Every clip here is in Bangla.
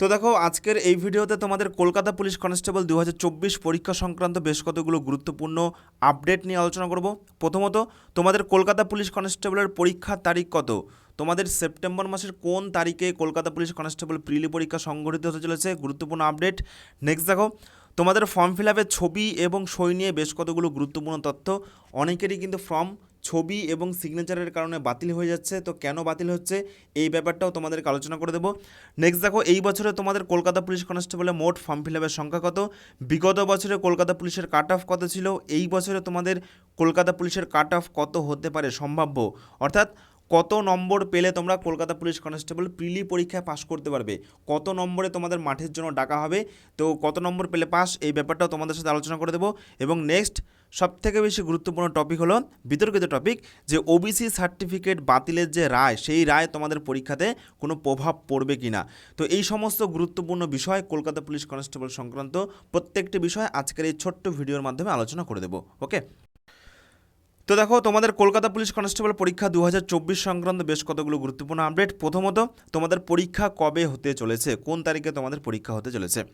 তো দেখো, আজকের এই ভিডিওতে তোমাদের কলকাতা পুলিশ কনস্টেবল দু হাজার চব্বিশ পরীক্ষা সংক্রান্ত বেশ কতগুলো গুরুত্বপূর্ণ আপডেট নিয়ে আলোচনা করব। প্রথমত, তোমাদের কলকাতা পুলিশ কনস্টেবলের পরীক্ষার তারিখ কত? তোমাদের সেপ্টেম্বর মাসের কোন তারিখে কলকাতা পুলিশ কনস্টেবল প্রিলি পরীক্ষা সংগঠিত হতে চলেছে? গুরুত্বপূর্ণ আপডেট। নেক্সট দেখো, তোমাদের ফর্ম ফিল ছবি এবং সই নিয়ে বেশ কতগুলো গুরুত্বপূর্ণ তথ্য। অনেকেরই কিন্তু ফর্ম ছবি এবং সিগনেচারের কারণে বাতিল হয়ে যাচ্ছে। তো কেন বাতিল হচ্ছে? এই ব্যাপারটাও তোমাদেরকে আলোচনা করে দেবো। নেক্সট দেখো, এই বছরে তোমাদের কলকাতা পুলিশ কনস্টেবলে মোট ফর্ম ফিল আপের সংখ্যা কত? বিগত বছরে কলকাতা পুলিশের কাট অফ কত ছিল? এই বছরে তোমাদের কলকাতা পুলিশের কাট অফ কত হতে পারে সম্ভাব্য? অর্থাৎ কত নম্বর পেলে তোমরা কলকাতা পুলিশ কনস্টেবল প্রিলি পরীক্ষায় পাশ করতে পারবে? কত নম্বরে তোমাদের মাঠের জন্য ডাকা হবে? তো কত নম্বর পেলে পাস? এই ব্যাপারটাও তোমাদের সাথে আলোচনা করে দেবো। এবং নেক্সট সব থেকে বেশি গুরুত্বপূর্ণ টপিক হলো বিতর্কিত টপিক যে ওবিসি সার্টিফিকেট বাতিলের যে রায়, সেই রায় তোমাদের পরীক্ষাতে কোনো প্রভাব পড়বে কি না তো এই সমস্ত গুরুত্বপূর্ণ বিষয় কলকাতা পুলিশ কনস্টেবল সংক্রান্ত প্রত্যেকটি বিষয় আজকের এই ছোট্ট ভিডিওর মাধ্যমে আলোচনা করে দেবো। ওকে তো দেখো, তোমাদের কলকাতা পুলিশ কনস্টেবল পরীক্ষা দু হাজার চব্বিশ সংক্রান্ত বেশ কতগুলো গুরুত্বপূর্ণ আপডেট। প্রথমত, তোমাদের পরীক্ষা কবে হতে চলেছে? কোন তারিখে তোমাদের পরীক্ষা হতে চলেছে?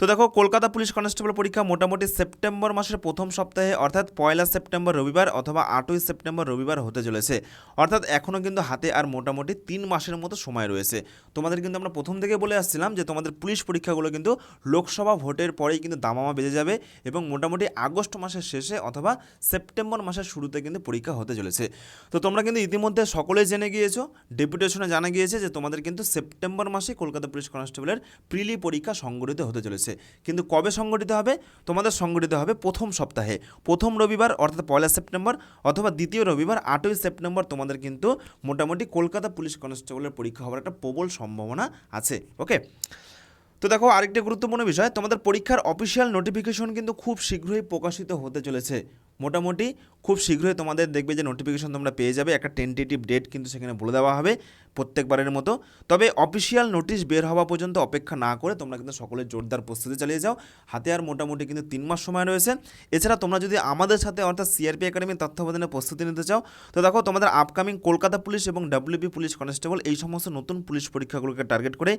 তো দেখো, কলকাতা পুলিশ কনস্টেবল পরীক্ষা মোটামুটি সেপ্টেম্বর মাসের প্রথম সপ্তাহে, অর্থাৎ পয়লা সেপ্টেম্বর রবিবার অথবা আটই সেপ্টেম্বর রবিবার হতে চলেছে। অর্থাৎ এখনও কিন্তু হাতে আর মোটামুটি তিন মাসের মতো সময় রয়েছে। তোমাদের কিন্তু আমরা প্রথম থেকে বলে আসছিলাম যে, তোমাদের পুলিশ পরীক্ষাগুলো কিন্তু লোকসভা ভোটের পরেই কিন্তু দামামা বেজে যাবে এবং মোটামুটি আগস্ট মাসের শেষে অথবা সেপ্টেম্বর মাসের শুরুতে কিন্তু পরীক্ষা হতে চলেছে। তো তোমরা কিন্তু ইতিমধ্যে সকলেই জেনে গিয়েছো, ডেপুটেশনে জানা গিয়েছে যে, তোমাদের কিন্তু সেপ্টেম্বর মাসে কলকাতা পুলিশ কনস্টেবলের প্রিলি পরীক্ষা সংগঠিত হতে চলেছে। কিন্তু কবে সংগঠিত হবে? তোমাদের সংগঠিত হবে প্রথম সপ্তাহে। প্রথম রবিবার, অর্থাৎ পয়লা সেপ্টেম্বর অথবা দ্বিতীয় রবিবার, আটই সেপ্টেম্বর তোমাদের কিন্তু মোটামুটি কলকাতা পুলিশ কনস্টেবলের পরীক্ষা হওয়ার একটা প্রবল সম্ভাবনা আছে। ওকে? তো দেখো, আরেকটি গুরুত্বপূর্ণ বিষয়, তোমাদের পরীক্ষার অফিসিয়াল নোটিফিকেশন কিন্তু খুব শীঘ্রই প্রকাশিত হতে চলেছে। মোটামুটি খুব শীঘ্রই তোমাদের দেখবে যে নোটিফিকেশন তোমরা পেয়ে যাবে। একটা টেন্টেটিভ ডেট কিন্তু সেখানে বলে দেওয়া হবে। প্রত্যেকবারের মতো। তবে অফিসিয়াল নোটিশ বের হওয়া পর্যন্ত অপেক্ষা না করে তোমরা কিন্তু সকলের জোরদার প্রস্তুতি চালিয়ে যাও। হাতে আর মোটামুটি কিন্তু তিন মাস সময় রয়েছে। এছাড়া তোমরা যদি আমাদের সাথে অর্থাৎ সিআরপি একাডেমির তত্ত্বাবধানে প্রস্তুতি নিতে চাও, তো দেখো তোমাদের আপকামিং কলকাতা পুলিশ এবং ডাব্লিউবি পুলিশ কনস্টেবল এই সমস্ত নতুন পুলিশ পরীক্ষাগুলোকে টার্গেট করে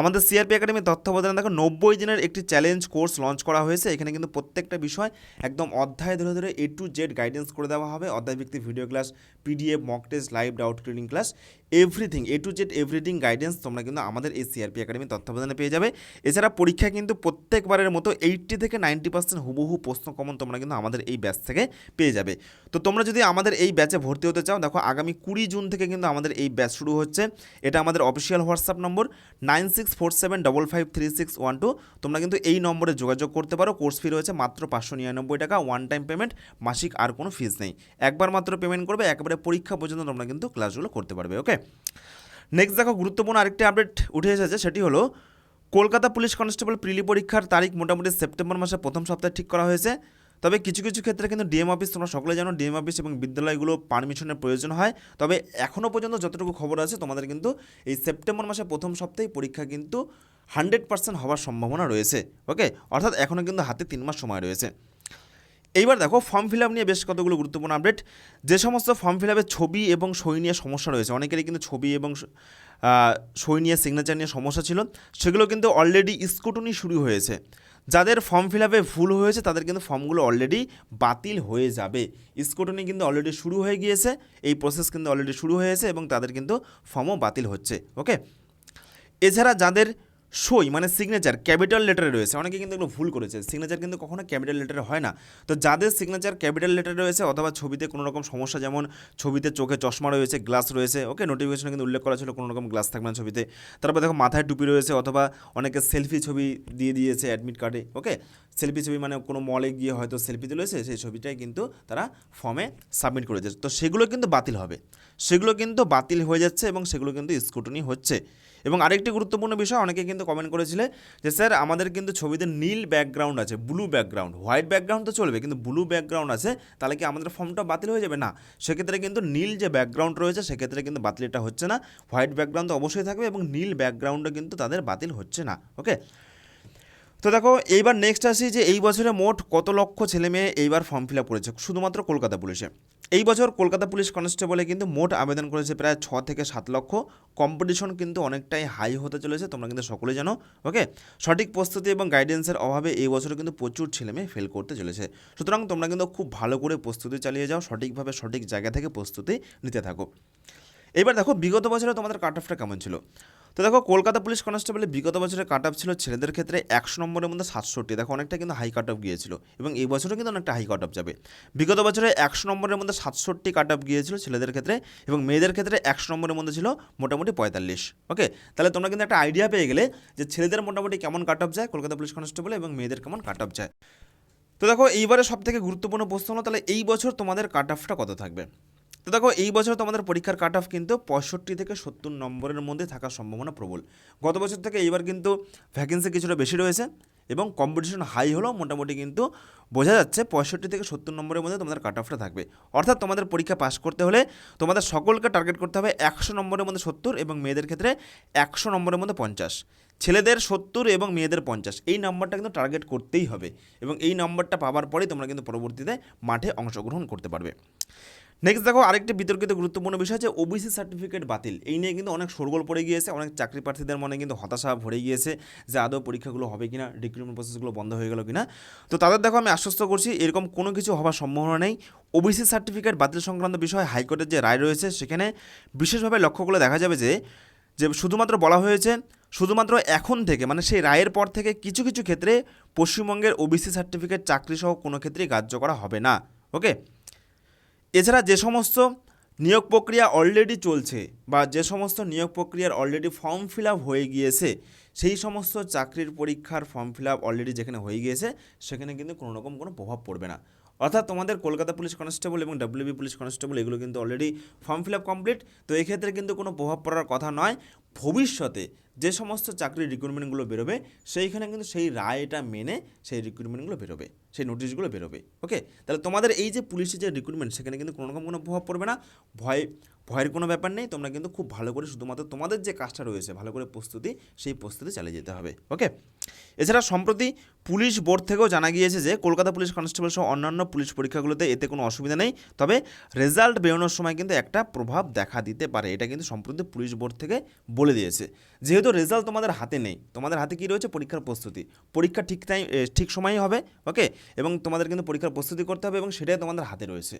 আমাদের সিআরপি একাডেমির তত্ত্বাবধানে দেখো নব্বই দিনের একটি চ্যালেঞ্জ কোর্স লঞ্চ করা হয়েছে। এখানে কিন্তু প্রত্যেকটা বিষয় একদম অধ্যায় ধরে ধরে এ টু জেড গাইডেন্স করে দেওয়া হবে। অধ্যায় ভিত্তিক video class PDF mock test live doubt cleaning class everything A to Z everything guidance তোমরা কিন্তু আমাদের এই সিআরপি একাডেমি তত্ত্বাবধানে পেয়ে যাবে। এছাড়া পরীক্ষা কিন্তু প্রত্যেকবারের মতো এইটটি থেকে নাইনটি পার্সেন্ট হুবহু প্রশ্ন কমন তোমরা কিন্তু আমাদের এই ব্যাচ থেকে পেয়ে যাবে। তো তোমরা যদি আমাদের এই ব্যাচে ভর্তি হতে চাও, দেখো আগামী কুড়ি জুন থেকে কিন্তু আমাদের এই ব্যাচ শুরু হচ্ছে। এটা আমাদের official WhatsApp number nine six four seven double five three six one two তোমরা কিন্তু এই নম্বরে যোগাযোগ করতে পারো। কোর্স ফি রয়েছে মাত্র পাঁচশো নিরানব্বই টাকা। ওয়ান টাইম পেমেন্ট মাসিক আর কোনো ফিস নেই। একবার মাত্র পেমেন্ট করবে, একেবারে পরীক্ষা পর্যন্ত তোমরা কিন্তু ক্লাসগুলো করতে পারবে ওকে নেক্সট দেখো গুরুত্বপূর্ণ আরেকটি আপডেট উঠে এসেছে, সেটি হলো কলকাতা পুলিশ কনস্টেবল প্রিলি পরীক্ষার তারিখ মোটামুটি সেপ্টেম্বর মাসের প্রথম সপ্তাহে ঠিক করা হয়েছে। তবে কিছু কিছু ক্ষেত্রে কিন্তু ডিএম অফিস তোমরা সকলে জানো ডিএম অফিস এবং বিদ্যালয়গুলো পারমিশনের প্রয়োজন হয়। তবে এখনও পর্যন্ত যতটুকু খবর আছে, তোমাদের কিন্তু এই সেপ্টেম্বর মাসের প্রথম সপ্তাহে পরীক্ষা কিন্তু হান্ড্রেড পার্সেন্ট হওয়ার সম্ভাবনা রয়েছে ওকে অর্থাৎ এখনও কিন্তু হাতে তিন মাস সময় রয়েছে। এইবার দেখো ফর্ম ফিল আপ নিয়ে বেশ কতগুলো গুরুত্বপূর্ণ আপডেট যে সমস্ত ফর্ম ফিল আপের ছবি এবং সই নিয়ে সমস্যা রয়েছে, অনেকেরই কিন্তু ছবি এবং সই নিয়ে সিগনেচার নিয়ে সমস্যা ছিল, সেগুলো কিন্তু অলরেডি স্কুটনি শুরু হয়েছে। যাদের ফর্ম ফিল আপে ভুল হয়েছে, তাদের কিন্তু ফর্মগুলো অলরেডি বাতিল হয়ে যাবে। স্কুটনি কিন্তু অলরেডি শুরু হয়ে গিয়েছে, এই প্রসেস কিন্তু অলরেডি শুরু হয়েছে এবং তাদের কিন্তু ফর্মও বাতিল হচ্ছে ওকে এছাড়া যাদের সই মানে সিগনেচার ক্যাপিটাল লেটারে রয়েছে। অনেকে কিন্তু এগুলো ভুল করেছে। সিগনেচার কিন্তু কখনো ক্যাপিটাল লেটারে হয় না। তো যাদের সিগনেচার ক্যাপিটাল লেটারে রয়েছে, অথবা ছবিতে কোনো রকম সমস্যা, যেমন ছবিতে চোখে চশমা রয়েছে গ্লাস রয়েছে ওকে নোটিফিকেশনে কিন্তু উল্লেখ করা ছিল কোনো রকম গ্লাস থাকবে না ছবিতে। তারপর দেখো মাথায় টুপি রয়েছে, অথবা অনেকে সেলফি ছবি দিয়ে দিয়েছে অ্যাডমিট কার্ডে ওকে সেলফি ছবি মানে কোনো মলে গিয়ে হয়তো সেলফি তুলেছে, সেই ছবিটাই কিন্তু তারা ফর্মে সাবমিট করে দিয়েছে তো সেগুলো কিন্তু বাতিল হবে। সেগুলো কিন্তু বাতিল হয়ে যাচ্ছে এবং সেগুলো কিন্তু স্কুটনি হচ্ছে। এবং আরেকটি গুরুত্বপূর্ণ বিষয়, অনেকে কিন্তু কমেন্ট করেছিলে যে, স্যার, আমাদের কিন্তু ছবিতে নীল ব্যাকগ্রাউন্ড আছে ব্লু ব্যাকগ্রাউন্ড হোয়াইট ব্যাকগ্রাউন্ড তো চলবে, কিন্তু ব্লু ব্যাকগ্রাউন্ড আছে, তাহলে কি আমাদের ফর্মটা বাতিল হয়ে যাবে? না, সেক্ষেত্রে কিন্তু নীল যে ব্যাকগ্রাউন্ড রয়েছে, সেক্ষেত্রে কিন্তু বাতিলটা হচ্ছে না হোয়াইট ব্যাকগ্রাউন্ড তো অবশ্যই থাকবে এবং নীল ব্যাকগ্রাউন্ডও কিন্তু তাদের বাতিল হচ্ছে না ওকে তো দেখো, এইবার নেক্সট আসি যে এই বছরে মোট কত লক্ষ ছেলে মেয়ে এইবার ফর্ম ফিল আপ করেছে। শুধুমাত্র কলকাতা পুলিশে। এই বছর কলকাতা পুলিশ কনস্টেবলে কিন্তু মোট আবেদন করেছে প্রায় ছ থেকে সাত লক্ষ। কম্পিটিশন কিন্তু অনেকটাই হাই হতে চলেছে, তোমরা কিন্তু সকলেই জানো ওকে সঠিক প্রস্তুতি এবং গাইডেন্সের অভাবে এই বছরে কিন্তু প্রচুর ছেলে মেয়ে ফেল করতে চলেছে। সুতরাং তোমরা কিন্তু খুব ভালো করে প্রস্তুতি চালিয়ে যাও, সঠিকভাবে সঠিক জায়গা থেকে প্রস্তুতি নিতে থাকো। এবার দেখো, বিগত বছরে তোমাদের কাট অফটা কেমন ছিল? তো দেখো, কলকাতা পুলিশ কনস্টেবলে বিগত বছরে কাট অফ ছিল ছেলেদের ক্ষেত্রে একশো নম্বরের মধ্যে সাতষট্টি। দেখো, অনেকটা কিন্তু হাই কাট অফ গিয়েছিল এবং এই বছরও কিন্তু অনেকটা হাই কাট অফ যাবে। বিগত বছরে একশো নম্বরের মধ্যে সাতষট্টি কাট অফ গিয়েছিল ছেলেদের ক্ষেত্রে এবং মেয়েদের ক্ষেত্রে একশো নম্বরের মধ্যে ছিল মোটামুটি পঁয়তাল্লিশ। ওকে তাহলে তোমরা কিন্তু একটা আইডিয়া পেয়ে গেলে যে ছেলেদের মোটামুটি কেমন কাট অফ যায়, কলকাতা পুলিশ কনস্টেবল এবং মেয়েদের কেমন কাট অফ যায়। তো দেখো, এইবারে সব থেকে গুরুত্বপূর্ণ প্রশ্ন হলো, তাহলে এই বছর তোমাদের কাট অফটা কত থাকবে? তো দেখো, এই বছর তোমাদের পরীক্ষার কাট অফ কিন্তু পঁয়ষট্টি থেকে সত্তর নম্বরের মধ্যে থাকার সম্ভাবনা প্রবল। গত বছর থেকে এইবার কিন্তু ভ্যাকেন্সি কিছুটা বেশি রয়েছে এবং কম্পিটিশন হাই হলেও মোটামুটি কিন্তু বোঝা যাচ্ছে পঁয়ষট্টি থেকে সত্তর নম্বরের মধ্যে তোমাদের কাট অফটা থাকবে। অর্থাৎ তোমাদের পরীক্ষা পাস করতে হলে তোমাদের সকলকে টার্গেট করতে হবে একশো নম্বরের মধ্যে সত্তর এবং মেয়েদের ক্ষেত্রে একশো নম্বরের মধ্যে পঞ্চাশ। ছেলেদের সত্তর এবং মেয়েদের পঞ্চাশ। এই নাম্বারটা কিন্তু টার্গেট করতেই হবে এবং এই নাম্বারটা পাওয়ার পরেই তোমরা কিন্তু পরবর্তীতে মাঠে অংশগ্রহণ করতে পারবে। নেক্সট দেখো, আরেকটি বিতর্কিত গুরুত্বপূর্ণ বিষয় হচ্ছে ওবিসি সার্টিফিকেট বাতিল। এই নিয়ে কিন্তু অনেক শোরগোল পড়ে গিয়েছে, অনেক চাকরি প্রার্থীদের মনে কিন্তু হতাশা ভরে গিয়েছে যে আদৌ পরীক্ষাগুলো হবে কিনা রিক্রুটমেন্ট প্রসেসগুলো বন্ধ হয়ে গেল কিনা। তো তাদের দেখো, আমি আশ্বস্ত করছি, এরকম কোনো কিছু হওয়ার সম্ভাবনা নেই। ওবিসি সার্টিফিকেট বাতিল সংক্রান্ত বিষয়ে হাইকোর্টের যে রায় রয়েছে, সেখানে বিশেষভাবে লক্ষ্য করলে দেখা যাবে যে যে শুধুমাত্র বলা হয়েছে, শুধুমাত্র এখন থেকে মানে সেই রায়ের পর থেকে কিছু কিছু ক্ষেত্রে পশ্চিমবঙ্গের ওবিসি সার্টিফিকেট চাকরি সহ কোনো ক্ষেত্রেই গ্রাহ্য করা হবে না। ওকে এছাড়া যে সমস্ত নিয়োগ প্রক্রিয়া অলরেডি চলছে বা যে সমস্ত নিয়োগ প্রক্রিয়ার অলরেডি ফর্ম ফিল হয়ে গিয়েছে, সেই সমস্ত চাকরির পরীক্ষার ফর্ম ফিল অলরেডি যেখানে হয়ে গিয়েছে, সেখানে কিন্তু কোনো রকম কোনো প্রভাব পড়বে না। অর্থাৎ তোমাদের কলকাতা পুলিশ কনস্টেবল এবং ডাব্লিউবি পুলিশ কনস্টেবল এগুলো কিন্তু already form fill up complete তো এক্ষেত্রে কিন্তু কোনো প্রভাব পড়ার কথা নয়। ভবিষ্যতে যে সমস্ত চাকরির রিক্রুটমেন্টগুলো বেরোবে, সেইখানে কিন্তু সেই রায়টা মেনে সেই রিক্রুটমেন্টগুলো বেরোবে, সেই নোটিশগুলো বেরোবে ওকে তাহলে তোমাদের এই যে পুলিশের যে রিক্রুটমেন্ট সেখানে কিন্তু কোনো রকম কোনো প্রভাব পড়বে না। ভয় ভয়ের কোনো ব্যাপার নেই, তোমরা কিন্তু খুব ভালো করে শুধুমাত্র তোমাদের যে কাজটা রয়েছে, ভালো করে প্রস্তুতি, সেই প্রস্তুতি চালিয়ে যেতে হবে ওকে এছাড়া সম্প্রতি পুলিশ বোর্ড থেকেও জানা গিয়েছে যে কলকাতা পুলিশ কনস্টেবল সহ অন্যান্য পুলিশ পরীক্ষাগুলোতে এতে কোনো অসুবিধা নেই, তবে রেজাল্ট বেরোনোর সময় কিন্তু একটা প্রভাব দেখা দিতে পারে, এটা কিন্তু সম্প্রতি পুলিশ বোর্ড থেকে বলে দিয়েছে। যেহেতু রেজাল্ট তোমাদের হাতে নেই, তোমাদের হাতে কী রয়েছে? পরীক্ষার প্রস্তুতি। পরীক্ষা ঠিক টাইম ঠিক সময়ই হবে ওকে এবং তোমাদের কিন্তু পরীক্ষার প্রস্তুতি করতে হবে এবং সেটাই তোমাদের হাতে রয়েছে।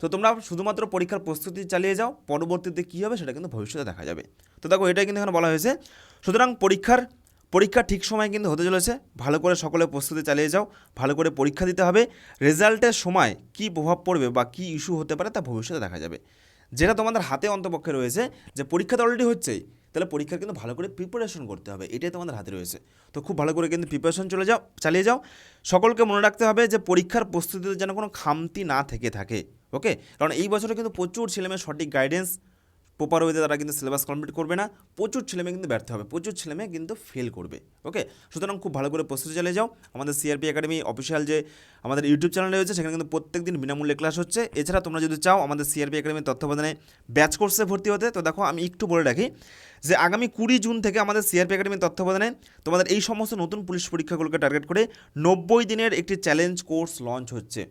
তো তোমরা শুধুমাত্র পরীক্ষার প্রস্তুতি চালিয়ে যাও, পরবর্তীতে কী হবে সেটা কিন্তু ভবিষ্যতে দেখা যাবে। তো দেখো, এটাই কিন্তু এখানে বলা হয়েছে। সুতরাং পরীক্ষার, পরীক্ষা ঠিক সময় কিন্তু হতে চলেছে। ভালো করে সকলে প্রস্তুতি চালিয়ে যাও, ভালো করে পরীক্ষা দিতে হবে। রেজাল্টের সময় কি প্রভাব পড়বে বা কি ইস্যু হতে পারে তা ভবিষ্যতে দেখা যাবে। যেটা তোমাদের হাতে অন্তপক্ষে রয়েছে, যে পরীক্ষা তো অলরেডি হচ্ছেই। তাহলে পরীক্ষার কিন্তু ভালো করে প্রিপারেশন করতে হবে, এটাই তোমাদের হাতে রয়েছে। তো খুব ভালো করে কিন্তু প্রিপারেশন চলে যাও, চালিয়ে যাও। সকলকে মনে রাখতে হবে যে পরীক্ষার প্রস্তুতিতে যেন কোনো খামতি না থেকে থাকে ওকে কারণ এই বছরে কিন্তু প্রচুর ছেলেমেয়ে সঠিক গাইডেন্স প্রপার ওয়েতে তারা কিন্তু সিলেবাস কমপ্লিট করবে না। প্রচুর ছেলেমেয়ে কিন্তু ব্যর্থ হবে, প্রচুর ছেলেমেয়ে কিন্তু ফেল করবে ওকে সুতরাং খুব ভালো করে প্রস্তুতি চালিয়ে যাও। আমাদের সিআরপি একাডেমি অফিসিয়াল যে আমাদের ইউটিউব চ্যানেল রয়েছে, সেখানে কিন্তু প্রত্যেক দিন বিনামূল্যে ক্লাস হচ্ছে। এছাড়া তোমরা যদি চাও, আমাদের সিআরপি একাডেমির তত্ত্বাবধানে ব্যাচ কোর্সে ভর্তি হতে, তো দেখো আমি একটু বলে রাখি যে আগামী কুড়ি জুন থেকে আমাদের সিআরপি একাডেমির তত্ত্বাবধানে তোমাদের এই সমস্ত নতুন পুলিশ পরীক্ষাগুলোকে টার্গেট করে নব্বই দিনের একটি চ্যালেঞ্জ কোর্স লঞ্চ হচ্ছে।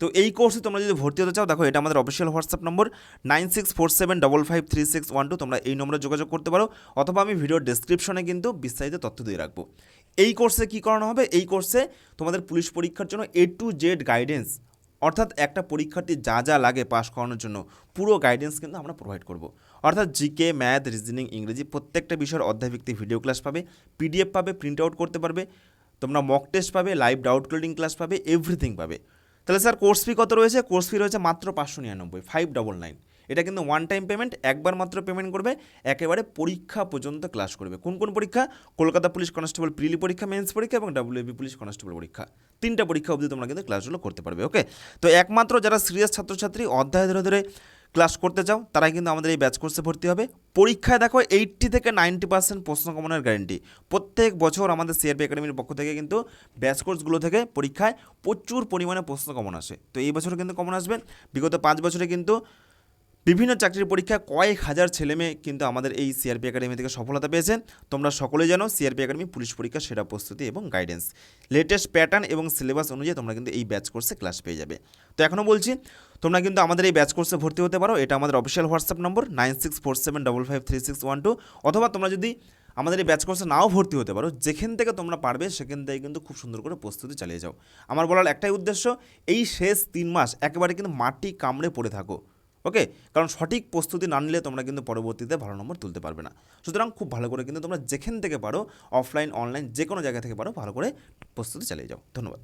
তো এই কোর্সে তোমরা যদি ভর্তি হতে চাও, দেখো এটা আমাদের official WhatsApp number nine six four seven double five three six one two তোমরা এই নম্বরে যোগাযোগ করতে পারো, অথবা আমি ভিডিওর ডেসক্রিপশনে কিন্তু বিস্তারিত তথ্য দিয়ে রাখব। এই কোর্সে কী করানো হবে? এই কোর্সে তোমাদের পুলিশ পরীক্ষার জন্য এ টু জেড গাইডেন্স অর্থাৎ একটা পরীক্ষার্থী যা যা লাগে পাস করানোর জন্য, পুরো গাইডেন্স কিন্তু আমরা প্রোভাইড করব। অর্থাৎ জিকে ম্যাথ রিজনিং ইংরেজি প্রত্যেকটা বিষয়ের অধ্যায়ভিত্তিক ভিডিও ক্লাস পাবে পিডিএফ পাবে প্রিন্ট আউট করতে পারবে, তোমরা মক টেস্ট পাবে লাইভ ডাউট ক্লিয়ারিং ক্লাস পাবে এভরিথিং পাবে। তাহলে স্যার কোর্স ফি কত রয়েছে? কোর্স ফি রয়েছে মাত্র পাঁচশো নিরানব্বই ফাইভ ডবল নাইন এটা কিন্তু ওয়ান টাইম পেমেন্ট একবার মাত্র পেমেন্ট করবে, একেবারে পরীক্ষা পর্যন্ত ক্লাস করবে। কোন কোন পরীক্ষা? কলকাতা পুলিশ কনস্টেবল প্রিলি পরীক্ষা মেন্স পরীক্ষা এবং ডাব্লিউবি পুলিশ কনস্টেবল পরীক্ষা। তিনটা পরীক্ষা অবধি তোমরা কিন্তু ক্লাসগুলো করতে পারবে ওকে তো একমাত্র যারা সিরিয়াস ছাত্রছাত্রী, অধ্যায় ধরে ধরে ক্লাস করতে চাও তারাই কিন্তু আমাদের এই ব্যাচ কোর্সে ভর্তি হবে। পরীক্ষায় দেখো এইটটি থেকে নাইনটি পার্সেন্ট প্রশ্ন কমনের গ্যারেন্টি প্রত্যেক বছর আমাদের সিআরপি একাডেমির পক্ষ থেকে কিন্তু ব্যাচ কোর্সগুলো থেকে পরীক্ষায় প্রচুর পরিমাণে প্রশ্ন কমন আসে। তো এই বছর কিন্তু কমন আসবে। বিগত পাঁচ বছরে কিন্তু বিভিন্ন চাকরির পরীক্ষায় কয়েক হাজার ছেলে মেয়ে কিন্তু আমাদের এই সিআরপি একাডেমি থেকে সফলতা পেয়েছে তোমরা সকলেই জানো সিআরপি একাডেমি পুলিশ পরীক্ষা, সেরা প্রস্তুতি এবং গাইডেন্স লেটেস্ট প্যাটার্ন এবং সিলেবাস অনুযায়ী তোমরা কিন্তু এই ব্যাচ কোর্সে ক্লাস পেয়ে যাবে। তো এখনও বলছি, তোমরা কিন্তু আমাদের এই ব্যাচ কোর্সে ভর্তি হতে পারো। এটা আমাদের official WhatsApp number nine six four seven double five three six one two অথবা তোমরা যদি আমাদের এই ব্যাচ কোর্সে নাও ভর্তি হতে পারো, যেখান থেকে তোমরা পারবে সেখান থেকে কিন্তু খুব সুন্দর করে প্রস্তুতি চালিয়ে যাও। আমার বলার একটাই উদ্দেশ্য, এই শেষ তিন মাস একেবারে কিন্তু মাটি কামড়ে পড়ে থাকো। ওকে কারণ সঠিক প্রস্তুতি না নিলে তোমরা কিন্তু পরবর্তীতে ভালো নম্বর তুলতে পারবে না। সুতরাং খুব ভালো করে কিন্তু তোমরা যেখান থেকে পারো অফলাইন অনলাইন যে কোনো জায়গা থেকে পারো, ভালো করে প্রস্তুতি চালিয়ে যাও। ধন্যবাদ।